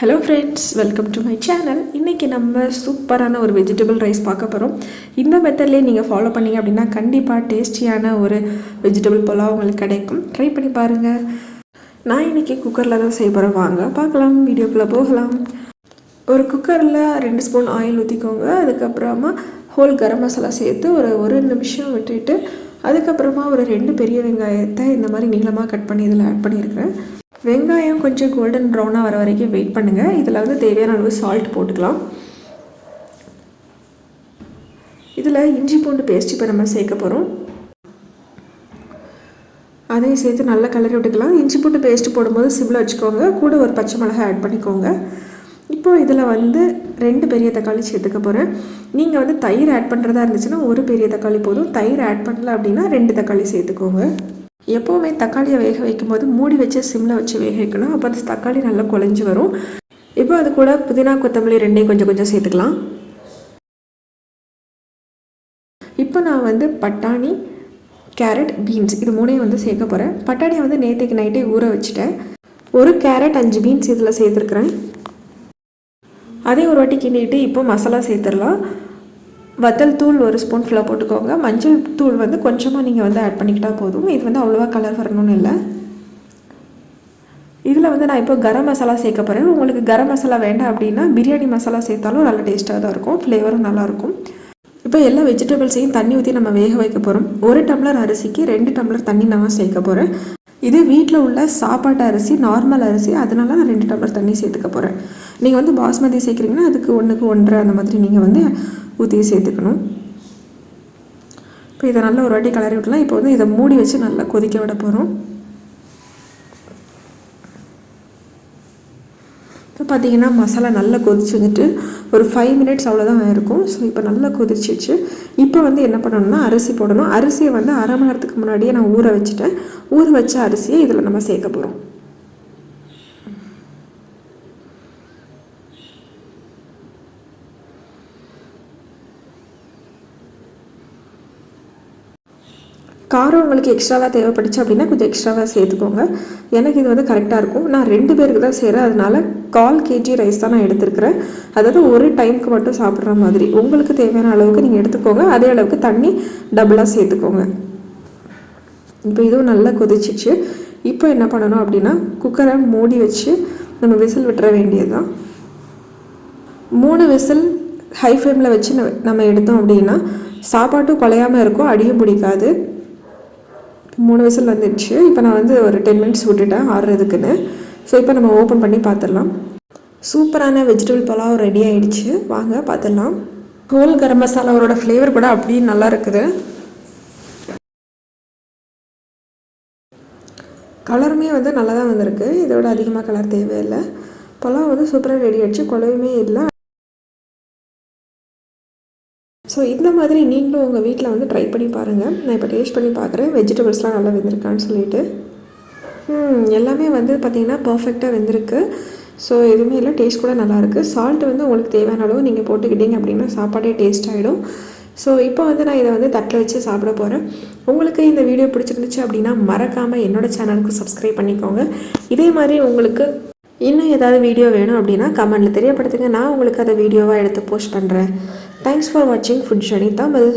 Hello friends welcome to my channel இன்றைக்கி நம்ம சூப்பரான ஒரு வெஜிடபிள் ரைஸ் பார்க்க போகிறோம் இந்த மெத்தட்லேயே நீங்கள் ஃபாலோ பண்ணீங்க அப்படின்னா கண்டிப்பாக டேஸ்டியான ஒரு வெஜிடபிள் புலாவ் உங்களுக்கு கிடைக்கும். ட்ரை பண்ணி பாருங்கள் நான் இன்றைக்கி குக்கரில் தான் செய்ய போகிறேன் வாங்க பார்க்கலாம். வீடியோக்குள்ளே போகலாம். ஒரு குக்கரில் ரெண்டு ஸ்பூன் ஆயில் ஊற்றிக்கோங்க அதுக்கப்புறமா ஹோல் கரம் மசாலா சேர்த்து ஒரு ஒரு நிமிஷம் விட்டுட்டு அதுக்கப்புறமா ஒரு ரெண்டு பெரிய வெங்காயத்தை இந்த மாதிரி நீளமாக கட் பண்ணி இதில் ஆட் பண்ணியிருக்கிறேன். வெங்காயம் கொஞ்சம் கோல்டன் ப்ரௌனாக வர வரைக்கும் வெயிட் பண்ணுங்கள் இதில் வந்து தேவையான அளவு சால்ட் போட்டுக்கலாம். இதில் இஞ்சி பூண்டு பேஸ்ட் இப்போ நம்ம சேர்க்க போகிறோம் அதையும் சேர்த்து நல்லா கலரி விட்டுக்கலாம். இஞ்சி பூண்டு பேஸ்ட் போடும்போது சிம்மில் வச்சுக்கோங்க. கூட ஒரு பச்சை மிளகாய் ஆட் பண்ணிக்கோங்க. இப்போது இதில் வந்து ரெண்டு பெரிய தக்காளி சேர்த்துக்க போகிறேன் நீங்கள் வந்து தயிர் ஆட் பண்ணுறதா இருந்துச்சுன்னா ஒரு பெரிய தக்காளி போதும். தயிர் ஆட் பண்ணல அப்படின்னா ரெண்டு தக்காளி சேர்த்துக்கோங்க. எப்போவுமே தக்காளியை வேக வைக்கும்போது மூடி வச்சு சிம்மில் வச்சு வேக வைக்கணும். அப்போ அந்த தக்காளி நல்லா குழஞ்சி வரும். இப்போ அது கூட புதினா கொத்தமல்லி ரெண்டையும் கொஞ்சம் கொஞ்சம் சேர்த்துக்கலாம். இப்போ நான் வந்து பட்டாணி கேரட் பீன்ஸ் இது மூணையும் வந்து சேர்க்க போகிறேன் பட்டாணியை வந்து நேற்றுக்கு நைட்டே ஊற வச்சுட்டேன். ஒரு கேரட் அஞ்சு பீன்ஸ் இதில் சேர்த்துருக்குறேன். அதே ஒரு வாட்டி கிண்டிட்டு இப்போ மசாலா சேர்த்துடலாம். வத்தல் தூள் ஒரு ஸ்பூன் ஃபுல்லாக போட்டுக்கோங்க. மஞ்சள் தூள் வந்து கொஞ்சமாக நீங்கள் வந்து ஆட் பண்ணிக்கிட்டால் போதும். இது வந்து அவ்வளோவா கலர் வரணும்னு இல்லை. இதில் வந்து நான் இப்போ கரம் மசாலா சேர்க்க போகிறேன் உங்களுக்கு கரம் மசாலா வேண்டாம் அப்படின்னா பிரியாணி மசாலா சேர்த்தாலும் நல்ல டேஸ்ட்டாக தான் இருக்கும். ஃப்ளேவரும் நல்லாயிருக்கும் இப்போ எல்லா வெஜிடபிள்ஸையும் தண்ணி ஊற்றி நம்ம வேக வைக்க போகிறோம் ஒரு டம்ளர் அரிசிக்கு ரெண்டு டம்ளர் தண்ணி நான் சேர்க்க போகிறேன் இது வீட்டில் உள்ள சாப்பாட்டு அரிசி நார்மல் அரிசி. அதனால நான் ரெண்டு டம்ளர் தண்ணி சேர்த்துக்க போகிறேன் நீங்கள் வந்து பாஸ்மதி சேர்க்குறீங்கன்னா அதுக்கு ஒன்றுக்கு ஒன்றரை அந்த மாதிரி நீங்கள் வந்து ஊற்றி சேர்த்துக்கணும். இப்போ இதை நல்லா ஒரு வாட்டி கலரி விட்டலாம். இப்போ வந்து இதை மூடி வச்சு நல்லா கொதிக்க விட போகிறோம் இப்போ பார்த்தீங்கன்னா மசாலா நல்லா கொதிச்சு வந்துட்டு ஒரு ஃபைவ் மினிட்ஸ் அவ்வளோதான் இருக்கும் ஸோ இப்போ நல்லா கொதிச்சிச்சு இப்போ வந்து என்ன பண்ணணும்னா அரிசி போடணும். அரிசியை வந்து அரை மணி நேரத்துக்கு முன்னாடியே நான் ஊற வச்சுட்டேன். ஊற வச்ச அரிசியை இதில் நம்ம சேர்க்க போகிறோம் காரம் உங்களுக்கு எக்ஸ்ட்ராவாக தேவைப்பட்டுச்சு அப்படின்னா கொஞ்சம் எக்ஸ்ட்ராவாக சேர்த்துக்கோங்க. எனக்கு இது வந்து கரெக்டாக இருக்கும். நான் ரெண்டு பேருக்கு தான் செய்கிறேன் அதனால் கால் கேஜி ரைஸ் தான் நான் எடுத்துருக்கிறேன். அதாவது ஒரு டைமுக்கு மட்டும் சாப்பிட்ற மாதிரி. உங்களுக்கு தேவையான அளவுக்கு நீங்கள் எடுத்துக்கோங்க. அதே அளவுக்கு தண்ணி டபுளாக சேர்த்துக்கோங்க. இப்போ இதுவும் நல்லா கொதிச்சிச்சு. இப்போ என்ன பண்ணணும் அப்படின்னா குக்கரை மூடி வச்சு நம்ம விசில் விட்டுற வேண்டியது தான் மூணு விசில் ஹை ஃப்ளேமில் வச்சு நம்ம எடுத்தோம் அப்படின்னா சாப்பாட்டும் குலையாமல் இருக்கும். அடியும் பிடிக்காது. மூணு விசில் வந்துடுச்சு இப்போ நான் வந்து ஒரு டென் மினிட்ஸ் விட்டுட்டேன் ஆடுறதுக்குன்னு. ஸோ இப்போ நம்ம ஓப்பன் பண்ணி பார்த்துடலாம் சூப்பரான வெஜிடபிள் பலாவ் ரெடி ஆகிடுச்சு வாங்க பார்த்துடலாம் ஹோல் கரம் மசாலாவோட ஃப்ளேவர் கூட அப்படியே நல்லா இருக்குது. கலருமே வந்து நல்லா தான் வந்திருக்கு இதோட அதிகமாக கலர் தேவையில்லை. பலாவ் வந்து சூப்பராக ரெடி ஆகிடுச்சு குழவுமே இல்லை. ஸோ இந்த மாதிரி நீங்களும் உங்கள் வீட்டில் வந்து ட்ரை பண்ணி பாருங்கள் நான் இப்போ டேஸ்ட் பண்ணி பார்க்குறேன் வெஜிடபிள்ஸ்லாம் நல்லா வெந்திருக்கான்னு சொல்லிட்டு. எல்லாமே வந்து பார்த்திங்கன்னா பர்ஃபெக்டாக வெந்திருக்கு. ஸோ எதுவுமே இல்லை. டேஸ்ட் கூட நல்லாயிருக்கு சால்ட் வந்து உங்களுக்கு தேவையான அளவு நீங்கள் போட்டுக்கிட்டீங்க அப்படின்னா சாப்பாடே டேஸ்ட் ஆகிடும் ஸோ இப்போ வந்து நான் இதை வந்து தட்டில் வச்சு சாப்பிட போகிறேன் உங்களுக்கு இந்த வீடியோ பிடிச்சிருந்துச்சு அப்படின்னா மறக்காமல் என்னோடய சேனலுக்கு சப்ஸ்கிரைப் பண்ணிக்கோங்க. இதே மாதிரி உங்களுக்கு இன்னும் ஏதாவது வீடியோ வேணும் அப்படின்னா கமெண்ட்டில் தெரியப்படுத்துங்க. நான் உங்களுக்கு அதை வீடியோவாக எடுத்து போஸ்ட் பண்ணுறேன் தேங்க்ஸ் ஃபார் வாட்சிங் ஃபுட் ஜர்னி தமிழ்